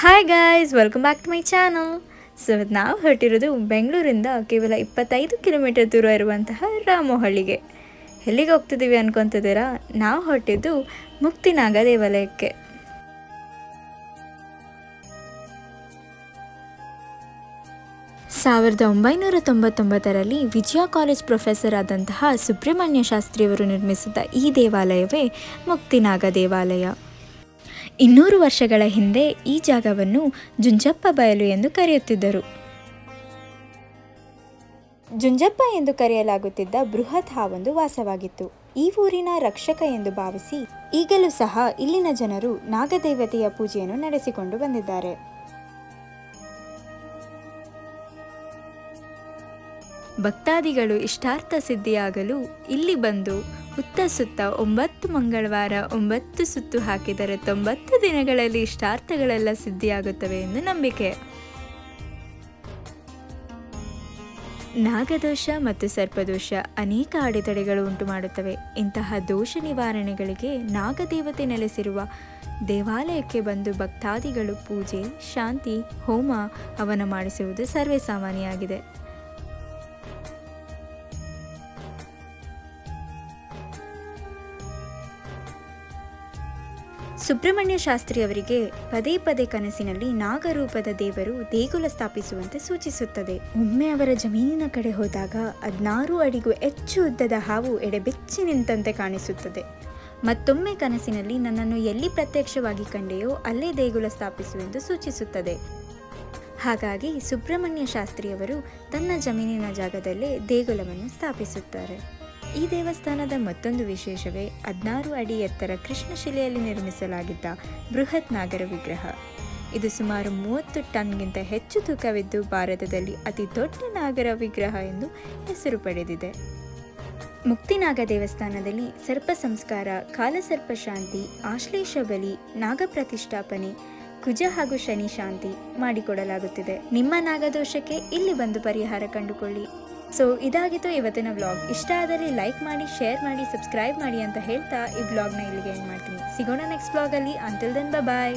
Hi guys welcome back to my channel so ನಾವು ಹೊರಟಿರೋದು ಬೆಂಗಳೂರಿಂದ ಕೇವಲ ಇಪ್ಪತ್ತೈದು ಕಿಲೋಮೀಟರ್ ದೂರ ಇರುವಂತಹ ರಾಮೋಹಳ್ಳಿಗೆ. ಎಲ್ಲಿಗೆ ಹೋಗ್ತಿದ್ದೀವಿ ಅನ್ಕೊತಿದ್ದೀರಾ? ನಾವು ಹೊರಟಿದ್ದು ಮುಕ್ತಿನಾಗ ದೇವಾಲಯಕ್ಕೆ. ಸಾವಿರದ ಒಂಬೈನೂರ ತೊಂಬತ್ತೊಂಬತ್ತರಲ್ಲಿ ವಿಜಯ ಕಾಲೇಜ್ ಪ್ರೊಫೆಸರ್ ಆದಂತಹ ಸುಬ್ರಹ್ಮಣ್ಯ ಶಾಸ್ತ್ರಿಯವರು ನಿರ್ಮಿಸಿದ ಈ ದೇವಾಲಯವೇ ಮುಕ್ತಿನಾಗ ದೇವಾಲಯ. ಇನ್ನೂರು ವರ್ಷಗಳ ಹಿಂದೆ ಈ ಜಾಗವನ್ನು ಜುಂಜಪ್ಪ ಬಯಲು ಎಂದು ಕರೆಯುತ್ತಿದ್ದರು. ಜುಂಜಪ್ಪ ಎಂದು ಕರೆಯಲಾಗುತ್ತಿದ್ದ ಬೃಹತ್ ಹಾವೊಂದು ವಾಸವಾಗಿತ್ತು. ಈ ಊರಿನ ರಕ್ಷಕ ಎಂದು ಭಾವಿಸಿ ಈಗಲೂ ಸಹ ಇಲ್ಲಿನ ಜನರು ನಾಗದೇವತೆಯ ಪೂಜೆಯನ್ನು ನಡೆಸಿಕೊಂಡು ಬಂದಿದ್ದಾರೆ. ಭಕ್ತಾದಿಗಳು ಇಷ್ಟಾರ್ಥ ಸಿದ್ಧಿಯಾಗಲು ಇಲ್ಲಿ ಬಂದು ಉತ್ತ ಸುತ್ತ ಒಂಬತ್ತು ಮಂಗಳವಾರ, ಒಂಬತ್ತು ಸುತ್ತು ಹಾಕಿದರೆ ತೊಂಬತ್ತು ದಿನಗಳಲ್ಲಿ ಇಷ್ಟಾರ್ಥಗಳೆಲ್ಲ ಸಿದ್ಧಿಯಾಗುತ್ತವೆ ಎಂದು ನಂಬಿಕೆ. ನಾಗದೋಷ ಮತ್ತು ಸರ್ಪದೋಷ ಅನೇಕ ಅಡೆತಡೆಗಳು ಉಂಟು ಮಾಡುತ್ತವೆ ಇಂತಹ ದೋಷ ನಿವಾರಣೆಗಳಿಗೆ ನಾಗದೇವತೆ ನೆಲೆಸಿರುವ ದೇವಾಲಯಕ್ಕೆ ಬಂದು ಭಕ್ತಾದಿಗಳು ಪೂಜೆ, ಶಾಂತಿ, ಹೋಮ ಅವನ ಮಾಡಿಸುವುದು ಸರ್ವೇ ಸಾಮಾನ್ಯವಾಗಿದೆ ಸುಬ್ರಹ್ಮಣ್ಯ ಶಾಸ್ತ್ರಿ ಅವರಿಗೆ ಪದೇ ಪದೇ ಕನಸಿನಲ್ಲಿ ನಾಗರೂಪದ ದೇವರು ದೇಗುಲ ಸ್ಥಾಪಿಸುವಂತೆ ಸೂಚಿಸುತ್ತದೆ. ಒಮ್ಮೆ ಅವರ ಜಮೀನಿನ ಕಡೆ ಹೋದಾಗ ಹದಿನಾರು ಅಡಿಗೂ ಹೆಚ್ಚು ಉದ್ದದ ಹಾವು ಎಡೆಬೆಚ್ಚಿ ನಿಂತಂತೆ ಕಾಣಿಸುತ್ತದೆ. ಮತ್ತೊಮ್ಮೆ ಕನಸಿನಲ್ಲಿ ನನ್ನನ್ನು ಎಲ್ಲಿ ಪ್ರತ್ಯಕ್ಷವಾಗಿ ಕಂಡೆಯೋ ಅಲ್ಲೇ ದೇಗುಲ ಸ್ಥಾಪಿಸುವೆಂದು ಸೂಚಿಸುತ್ತದೆ. ಹಾಗಾಗಿ ಸುಬ್ರಹ್ಮಣ್ಯ ಶಾಸ್ತ್ರಿಯವರು ತನ್ನ ಜಮೀನಿನ ಜಾಗದಲ್ಲೇ ದೇಗುಲವನ್ನು ಸ್ಥಾಪಿಸುತ್ತಾರೆ. ಈ ದೇವಸ್ಥಾನದ ಮತ್ತೊಂದು ವಿಶೇಷವೇ ಹದಿನಾರು ಅಡಿ ಎತ್ತರ ಕೃಷ್ಣಶಿಲೆಯಲ್ಲಿ ನಿರ್ಮಿಸಲಾಗಿದ್ದ ಬೃಹತ್ ನಾಗರ ವಿಗ್ರಹ. ಇದು ಸುಮಾರು ಮೂವತ್ತು ಟನ್ಗಿಂತ ಹೆಚ್ಚು ತೂಕವಿದ್ದು ಭಾರತದಲ್ಲಿ ಅತಿ ದೊಡ್ಡ ನಾಗರ ವಿಗ್ರಹ ಎಂದು ಹೆಸರು ಪಡೆದಿದೆ. ಮುಕ್ತಿನಾಗ ದೇವಸ್ಥಾನದಲ್ಲಿ ಸರ್ಪ ಸಂಸ್ಕಾರ, ಕಾಲಸರ್ಪ ಶಾಂತಿ, ಆಶ್ಲೇಷ ಬಲಿ, ನಾಗ ಪ್ರತಿಷ್ಠಾಪನೆ, ಕುಜ ಹಾಗೂ ಶನಿ ಶಾಂತಿ ಮಾಡಿಕೊಡಲಾಗುತ್ತಿದೆ. ನಿಮ್ಮ ನಾಗದೋಷಕ್ಕೆ ಇಲ್ಲಿ ಬಂದು ಪರಿಹಾರ ಕಂಡುಕೊಳ್ಳಿ. ಸೊ ಇದಾಗಿತ್ತು ಇವತ್ತಿನ ವ್ಲಾಗ್. ಇಷ್ಟ ಆದರೆ ಲೈಕ್ ಮಾಡಿ, ಶೇರ್ ಮಾಡಿ, ಸಬ್ಸ್ಕ್ರೈಬ್ ಮಾಡಿ ಅಂತ ಹೇಳ್ತಾ ಈ ವ್ಲಾಗ್ನ ಇಲ್ಲಿಗೆ ಎಂಡ್ ಮಾಡ್ತೀನಿ. ಸಿಗೋಣ ನೆಕ್ಸ್ಟ್ ವ್ಲಾಗಲ್ಲಿ ಅಂಟಿಲ್ ದೆನ್ ಬಾಯ್